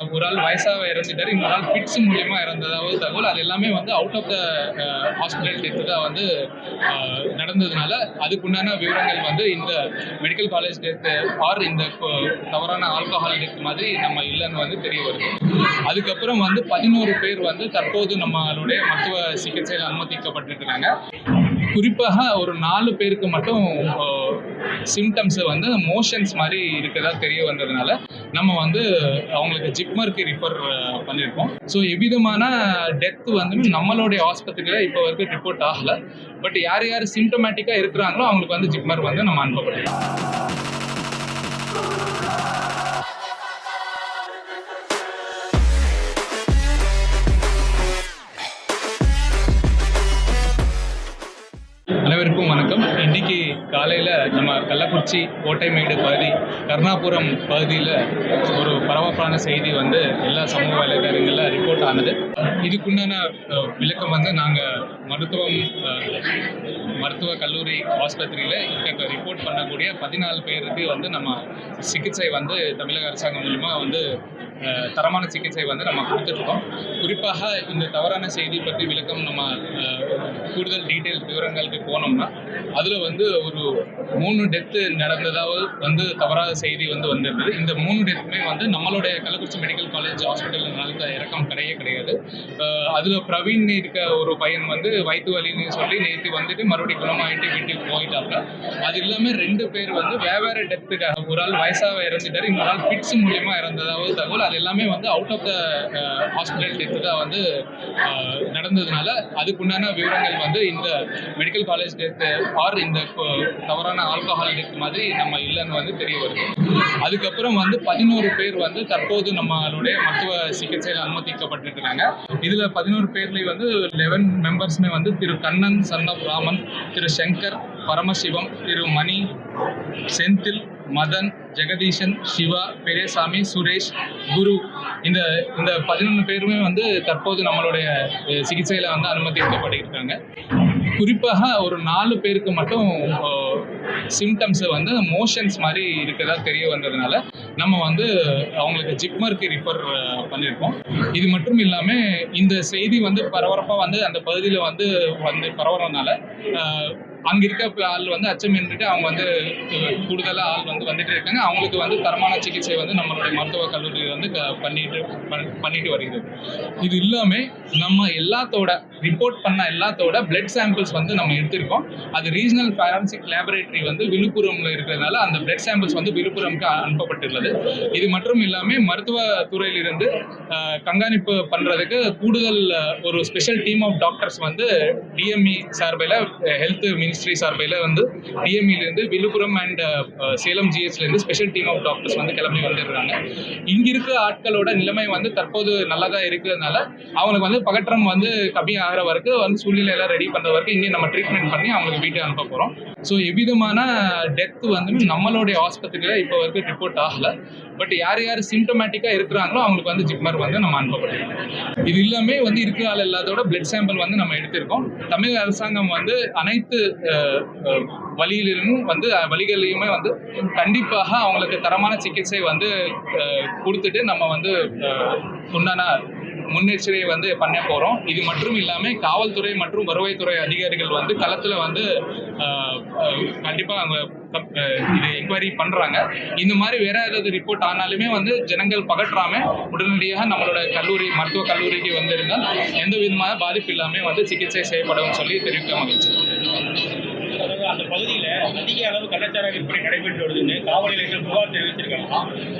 ஒரு ஆள் வயசாக இறந்துட்டார் இன்னொரு ஆள் ஃபிட்ஸ் மூலியமா இறந்ததாவது தகவல் அது எல்லாமே வந்து out of the hospital death தான் வந்து uh, நடந்ததுனால அதுக்குண்டான விவரங்கள் வந்து இந்த மெடிக்கல் காலேஜ் டெத்து ஆர் இந்த uh, தவறான ஆல்கஹால் டெத் மாதிரி நம்ம இல்லைன்னு வந்து தெரிய வருது. அதுக்கப்புறம் வந்து பதினோரு பேர் வந்து தற்போது நம்மளுடைய மருத்துவ சிகிச்சையில் அனுமதிக்கப்பட்டிருக்கிறாங்க குறிப்பாக ஒரு நாலு பேருக்கு மட்டும் uh, சிம்டம்ஸ் வந்து மோஷன்ஸ் மாதிரி இருக்கிறதா தெரிய வந்ததுனால நம்ம வந்து அவங்களுக்கு ஜிப்மருக்கு ரிஃபர் பண்ணியிருக்கோம். ஸோ எவ்விதமான டெத் வந்து நம்மளுடைய ஆஸ்பத்திரியில் இப்போ வரைக்கும் ரிப்போர்ட் ஆகலை. பட் யார் யார் சிம்டமேட்டிக்காக இருக்கிறாங்களோ அவங்களுக்கு வந்து ஜிப்மர் வந்து நம்ம அனுப்பப்படுறோம் மணிக்கு காலையில் நம்ம கள்ளக்குறிச்சி கோட்டைமேடு பகுதி கருணாபுரம் பகுதியில் ஒரு பரபரப்பான செய்தி வந்து எல்லா சமூக வலைதளங்களில் ரிப்போர்ட் ஆனது. இதுக்குண்டான விளக்கம் வந்து நாங்கள் மருத்துவம் மருத்துவ கல்லூரி ஆஸ்பத்திரியில் இருக்க ரிப்போர்ட் பண்ணக்கூடிய பதினாலு பேருக்கு வந்து நம்ம சிகிச்சை வந்து தமிழக அரசாங்கம் மூலமாக வந்து தரமான சிகிச்சை வந்து நம்ம கொடுத்துட்ருக்கோம். குறிப்பாக இந்த தவறான செய்தி பற்றி விளக்கம் நம்ம கூடுதல் டீட்டெயில் விவரங்களுக்கு போனோம்னா அதில் வந்து ஒரு மூணு டெத்து நடந்ததாவது வந்து தவறான செய்தி வந்து வந்திருந்தது. இந்த மூணு டெத்துமே வந்து நம்மளுடைய கள்ளக்குறிச்சி மெடிக்கல் காலேஜ் ஹாஸ்பிட்டலில் நடந்த இறக்கம் கிடையவே கிடையாது. அதில் பிரவீன் இருக்க ஒரு பையன் வந்து வயிற்று வலின்னு சொல்லி நேற்று வந்துட்டு மறுபடியும் குணமாயிட்டு வீட்டுக்கு போயிட்டாங்க அது இல்லாமல் ரெண்டு பேர் வந்து வேவேறு டெத்துக்காக ஒரு ஆள் வயசாக இறந்துட்டார் இன்னொரு ஆள் பிட்ஸ் மூலியமாக இறந்ததாவது தகவல். அது எல்லாமே வந்து out of the hospital death தான் வந்து uh, நடந்ததுனால அதுக்குண்டான விவரங்கள் வந்து இந்த மெடிக்கல் காலேஜ் டெத்து ஆர் இந்த uh, தவறான ஆல்கஹால் டெத் மாதிரி நம்ம இல்லைன்னு வந்து தெரிய வருது. அதுக்கப்புறம் வந்து பதினோரு பேர் வந்து தற்போது நம்மளுடைய மருத்துவ சிகிச்சையில் அனுமதிக்கப்பட்டிருக்கிறாங்க. இதில் பதினோரு பேர்லேயும் வந்து லெவன் மெம்பர்ஸ்மே வந்து திரு கண்ணன் சன் ஆஃப் ராமன் திரு சங்கர் பரமசிவம் திரு மணி செந்தில் மதன் ஜெகதீஷன் சிவா பெரியசாமி சுரேஷ் குரு. இந்த இந்த பதினொன்று பேருமே வந்து தற்போது நம்மளுடைய சிகிச்சையில் வந்து அனுமதிக்கப்பட்டிருக்காங்க. குறிப்பாக ஒரு நாலு பேருக்கு மட்டும் சிம்டம்ஸ் வந்து மோஷன்ஸ் மாதிரி இருக்கிறதா தெரிய வந்ததுனால நம்ம வந்து அவங்களுக்கு ஜிப்மருக்கு ரிஃபர் பண்ணியிருக்கோம் இது மட்டும் இல்லாமல் இந்த செய்தி வந்து பரபரப்பாக வந்து அந்த பகுதியில் வந்து வந்து பரவுறதுனால அங்க இருக்க ஆள் வந்து அச்சம் நின்றுட்டு அவங்க வந்து கூடுதலாக ஆள் வந்து வந்துட்டு இருக்காங்க. அவங்களுக்கு வந்து தரமான சிகிச்சை வந்து நம்மளுடைய மருத்துவக் கல்லூரி வந்து க- பண்ணிட்டு பண்- பண்ணிட்டு வருகிறது. இது இல்லாமல் நம்ம எல்லாத்தோட ரிப்போர்ட் பண்ண எல்லாத்தோட பிளட் சாம்பிள்ஸ் வந்து நம்ம எடுத்திருக்கோம். அது ரீஜனல் ஃபாரன்சிக் லேபரேட்டரி வந்து விழுப்புரம்ல இருக்கிறதுனால அந்த பிளட் சாம்பிள்ஸ் வந்து விழுப்புரம்க்கு அனுப்பப்பட்டுள்ளது. இது மட்டும் இல்லாமல் மருத்துவ துறையிலிருந்து கண்காணிப்பு பண்றதுக்கு கூடுதல் ஒரு ஸ்பெஷல் டீம் ஆஃப் டாக்டர்ஸ் வந்து டிஎம்இ சார்பில் ஹெல்த் மினிஸ்டர் சார்பில் வந்து டிஎம்இலேருந்து Villupuram and uh, uh, Salem ஜிஹெச்லேருந்து ஸ்பெஷல் டீம் ஆஃப் டாக்டர்ஸ் வந்து கிளம்பி வந்துடுறாங்க. இங்கே இருக்க ஆட்களோட நிலைமை வந்து தற்போது நல்லதா இருக்கிறதுனால அவங்களுக்கு வந்து பகற்றம் வந்து கம்மி ஆகிற வரைக்கும் வந்து சூழ்நிலை எல்லாம் ரெடி பண்ணுற வரைக்கும் இங்கே நம்ம ட்ரீட்மெண்ட் பண்ணி அவங்களுக்கு வீட்டுக்கு அனுப்ப போகிறோம் ஸோ எவ்விதமான டெத் வந்து நம்மளுடைய ஆஸ்பத்திரியில் இப்போ வரைக்கும் ரிப்போர்ட் ஆகலை. பட் யார் யார் சிம்டமேட்டிக்காக இருக்கிறாங்களோ அவங்களுக்கு வந்து ஜிப்மர் வந்து நம்ம அனுப்பப்பட்டிருக்கோம் இது எல்லாமே வந்து இருக்கிற ஆள் எல்லாத்தோட பிளட் சாம்பிள் வந்து நம்ம எடுத்திருக்கோம். தமிழக அரசாங்கம் வந்து அனைத்து வழியிலிருந்தும் வந்து வழிகள்லையுமே வழிகளிலுமே வந்து கண்டிப்பாக அவங்களுக்கு தரமான சிகிச்சை வந்து கொடுத்துட்டு நம்ம வந்து உண்டான முன்னெச்சரிக்கை வந்து பண்ண போகிறோம் இது மட்டும் இல்லாமல் காவல்துறை மற்றும் வருவாய்த்துறை அதிகாரிகள் வந்து களத்தில் வந்து கண்டிப்பாக அவங்க இது என்கொயரி பண்ணுறாங்க இந்த மாதிரி வேற ஏதாவது ரிப்போர்ட் ஆனாலுமே வந்து ஜனங்கள் பகற்றாம உடனடியாக நம்மளோட கல்லூரி மருத்துவக் கல்லூரிக்கு வந்திருந்தால் எந்த விதமான பாதிப்பு இல்லாமல் வந்து சிகிச்சை செய்யப்படும் சொல்லி தெரிவிக்க மகிழ்ச்சி. அந்த பகுதியில அதிக அளவு கலாச்சார விற்பனை நடைபெற்று வருதுன்னு காவல் நிலையத்தில் புகார் தெரிவிச்சிருக்காங்க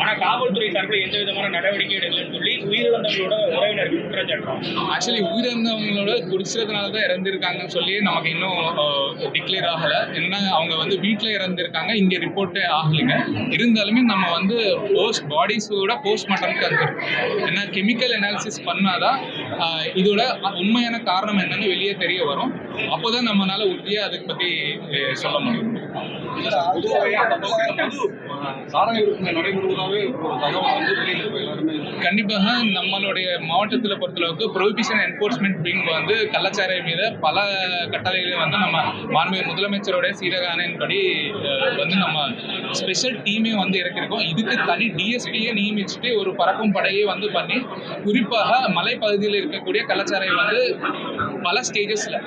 ஆனா காவல்துறை சார்பில் எந்த விதமான நடவடிக்கை எடுக்கலன்னு சொல்லி உயிரிழந்தவங்களோட உறவினர்கள் குற்றச்சாட்டுறோம் ஆக்சுவலி உயிரிழந்தவங்களோட குடிச்சதுனால தான் இறந்திருக்காங்கன்னு சொல்லி நமக்கு இன்னும் டிக்ளேர் ஆகலை. என்ன அவங்க வந்து வீட்டில் இறந்திருக்காங்க. இங்கே ரிப்போர்ட்டே ஆகலைங்க. இருந்தாலுமே நம்ம வந்து போஸ்ட் பாடிஸோட போஸ்ட்மார்ட்டம்க்கு அனுப்பியிருக்கோம் ஏன்னா கெமிக்கல் அனாலிசிஸ் பண்ணாதான் இதோட உண்மையான காரணம் என்னன்னு வெளியே தெரிய வரும் அப்போதான் நம்மளால உறுதியா அதை பத்தி சொல்ல முடியும் பொதுவாகவே அந்த நடைபெறுவதாகவே ஒரு தகவல் வந்து வெளியில் எல்லாருமே கண்டிப்பாக நம்மளுடைய மாவட்டத்தில் பொறுத்தளவுக்கு ப்ரொஹிபிஷன் என்ஃபோர்ஸ்மெண்ட் பிங் வந்து கள்ளச்சாராயம் மீது பல கட்டளைகளை வந்து நம்ம மாண்புமிகு முதலமைச்சருடைய சீரக வந்து நம்ம ஸ்பெஷல் டீமே வந்து இறக்கிருக்கோம் இதுக்கு தனி டிஎஸ்பியை நியமிச்சுட்டு ஒரு பறக்கும் படையை வந்து பண்ணி குறிப்பாக மலைப்பகுதியில் இருக்கக்கூடிய கலாச்சாரம் வந்து பல ஸ்டேஜஸில்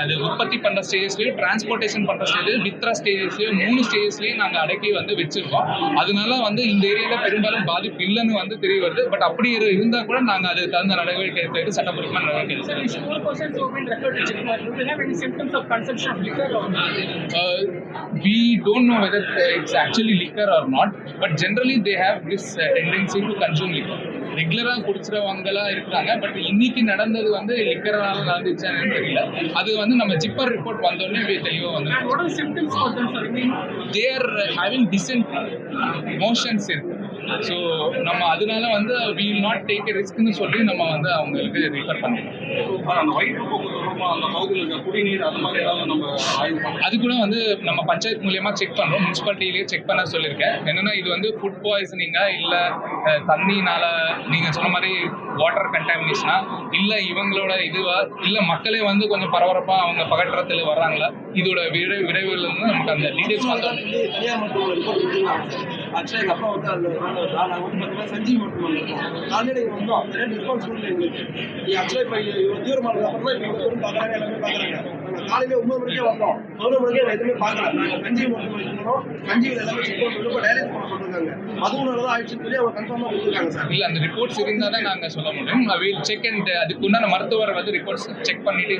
அது உற்பத்தி பண்ணுற ஸ்டேஜஸ்லையும் டிரான்ஸ்போர்ட்டேஷன் பண்ணுற ஸ்டேஜ் வித்ரா ஸ்டேஜஸ்லையும் மூணு ஸ்டேஜஸ்லையும் நாங்கள் அடக்கி வந்து வச்சிருக்கோம் அதனால வந்து இந்த ஏரியாவில் பெரும்பாலும் பாதிப்பு இல்லைன்னு வந்து தெரிய வருது பட் அப்படி இரு- இருந்தா கூட நாங்கள் அதுக்கு தகுந்த நடவடிக்கை எடுத்து சட்டப்பூர்வமான நடவடிக்கை uh, we don't know whether it's actually liquor or not, but generally they have this uh, tendency to consume liquor. ரெகுலராக குடிச்சிறவங்களாம் இருக்காங்க பட் இன்னைக்கு நடந்தது வந்து லிக்கரால நடந்துச்சான்னு தெரியல. அது வந்து நம்ம ஜிப்பர் ரிப்போர்ட் வந்தோடனே தெளிவாக வந்து தேர் ஹேவிங் டிசென்ட் மோஷன்ஸ் இருக்கு. ஸோ நம்ம அதனால வந்து வில் நாட் டேக் ரிஸ்க்னு சொல்லி நம்ம வந்து அவங்களுக்கு ரிஃபர் குடிநீர் அது கூட வந்து நம்ம பஞ்சாயத்து மூலியமா செக் பண்றோம். முனிசிபாலிட்டிலேயே செக் பண்ண சொல்லியிருக்கேன். என்னன்னா இது வந்து ஃபுட் பாய்சனிங்கா இல்ல தண்ணினால நீங்க சொன்ன மாதிரி வாட்டர் கண்டாமினேஷனா இல்ல இவங்களோட இதுவா? இல்ல மக்களே வந்து கொஞ்சம் பரபரப்பா அவங்க பகற்றத்துல வர்றாங்களா? இதோட விரை விரைவில் வந்து நமக்கு அந்த டீடைல்ஸ் வந்து வந்து ஆக்சுவலாக எங்கள் அப்பா வந்து அதில் நாங்கள் வந்து பார்த்தீங்கன்னா சஞ்சீவ் மருத்துவமனை இருக்கோம் காலையில் இங்கே வந்தோம் சரியா ரெஸ்பான்சிபிலிட்டி எங்களுக்கு. ஆக்சுவலாக இப்போ இவ்வளோ தூரம் ஆனதுக்கு அப்புறம் தான் இப்போ தூரம் பார்க்குறாங்க எல்லாமே பார்க்குறாங்க. நாங்கள் காலையில் ஒன்பது மணிக்கே வந்தோம். பதினொரு மணிக்கே எதுவுமே பார்க்கல. நாங்கள் சஞ்சீவ் போனோம். சஞ்சீவில் எல்லாமே செக் பண்ணி இப்போ டயலிஸ் பண்ண சொல்லிருக்காங்க அதுவும் நல்லா ஆயிடுச்சுன்னு சொல்லி அவங்க கன்ஃபார்மாக கொடுத்துருக்காங்க சார். இல்ல அந்த ரிப்போர்ட்ஸ் இருந்தா தான் நாங்க சொல்ல முடியும். வில் செக் அண்ட் அதுக்கு உண்டான மருத்துவர் வந்து ரிப்போர்ட்ஸ் செக் பண்ணிட்டு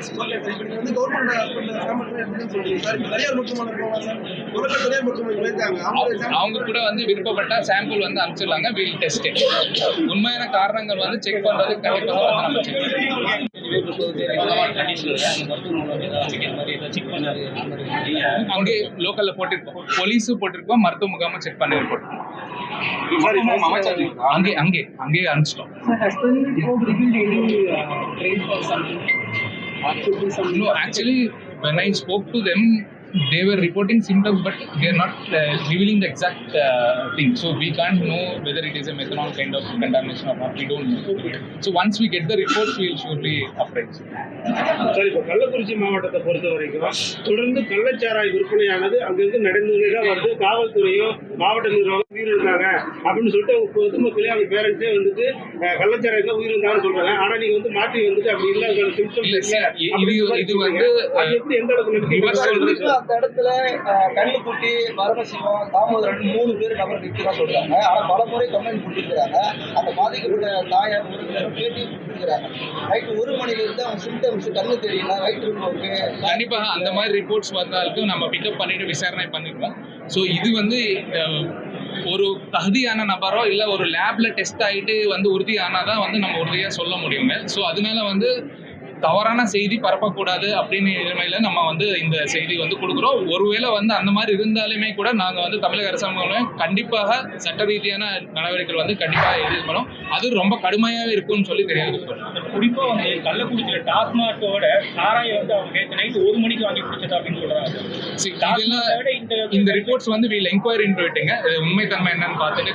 நீங்கள் வந்து கவர்மெண்ட் ஹாஸ்பிட்டல் சொல்றீங்க சார் தனியார் மருத்துவமனை இருக்கவங்க சார். தனியார் மருத்துவமனை போயிருக்காங்க. அவங்க கூட வந்து விருப்பப்பட்ட சாம்பிள் வந்து அனுப்பிச்சிடலாங்க. வில் டெஸ்ட் உண்மையான காரணங்கள் வந்து செக் பண்றது கண்டிப்பாக வந்து நம்ம செக் அங்கே லோக்கல்ல போட்டிருக்கோம். போலீஸும் போட்டிருக்கோம். மருத்துவ முகாமும் செக் பண்ணி அமைச்சர் அங்கே அங்கே அங்கேயே அனுப்பிச்சிட்டோம். Any uh, when I spoke to them, they were reporting symptoms, but they are not uh, revealing the exact uh, thing. So we can't know whether it is a methanol kind of contamination or not. We don't know. So once we get the reports, we'll surely update. Sir இப்போ கள்ளக்குறிச்சி மாவட்டத்தை பொறுத்த வரைக்கும் தொடர்ந்து கள்ளச்சாராய விற்பனையானது அங்கிருந்து நடந்துகிட்டே தான் வருது காவல்துறையும் மாவட்ட நிர்வாகம் உயிரிழந்தாங்க அப்படின்னு சொல்லிட்டு அவங்க பொதுமக்களே அவங்க பேரண்ட்ஸே வந்துட்டு கள்ளச்சாராயத்தில் உயிரிழந்தாங்கன்னு சொல்றாங்க ஆனா நீங்க வந்து மாற்றி வந்துட்டு அப்படி இல்லை சிம்டம்ஸ் இது- இது- வந்து, எப்படி எந்த அளவுக்கு அந்த இடத்துல கண்ணுக்குட்டி பரமசிவம் தாமோதரன் மூணு பேர் நபர் நிற்கிறதா சொல்றாங்க. ஆனா பல முறை கம்ப்ளைண்ட் கொடுத்துருக்காங்க அந்த பாதிக்கப்பட்ட தாயார் ஒரு பேட்டி கொடுத்துருக்காங்க நைட்டு ஒரு மணில இருந்து அவங்க சிம்டம்ஸ் கண்ணு தெரியல வயிற்று போக்கு கண்டிப்பாக அந்த மாதிரி ரிப்போர்ட்ஸ் வந்தாலும் நம்ம பிக்கப் பண்ணிட்டு விசாரணை பண்ணிடுவோம் ஸோ இது வந்து ஒரு தகுதியான நபரோ இல்லை ஒரு லேப்ல டெஸ்ட் ஆகிட்டு வந்து உறுதியானாதான் வந்து நம்ம உறுதியாக சொல்ல முடியுங்க. ஸோ அதனால வந்து தவறான செய்தி பரப்பக்கூடாது அப்படின்னு நிலைமையில நம்ம வந்து இந்த செய்தி வந்து கொடுக்குறோம். ஒருவேளை வந்து அந்த மாதிரி இருந்தாலுமே கூட நாங்கள் வந்து தமிழக அரசாங்கம் கண்டிப்பாக சட்ட ரீதியான நடவடிக்கைகள் வந்து கண்டிப்பாக எதிர்கொள்ளும். அது ரொம்ப கடுமையாக இருக்கும்னு சொல்லி தெரியாது. குறிப்பா வந்து கள்ளக்குறிச்சியில டாஸ்மாகோட சாராயம் வந்து அவங்க நேற்று நைட்டு ஒரு மணிக்கு வாங்கி குடிச்சது அப்படின்னு இதெல்லாம் இந்த ரிப்போர்ட்ஸ் வந்து வீல் என்கொயரி இன்ட்டு விட்டுங்க உண்மைத்தன்மை என்னன்னு பார்த்துட்டு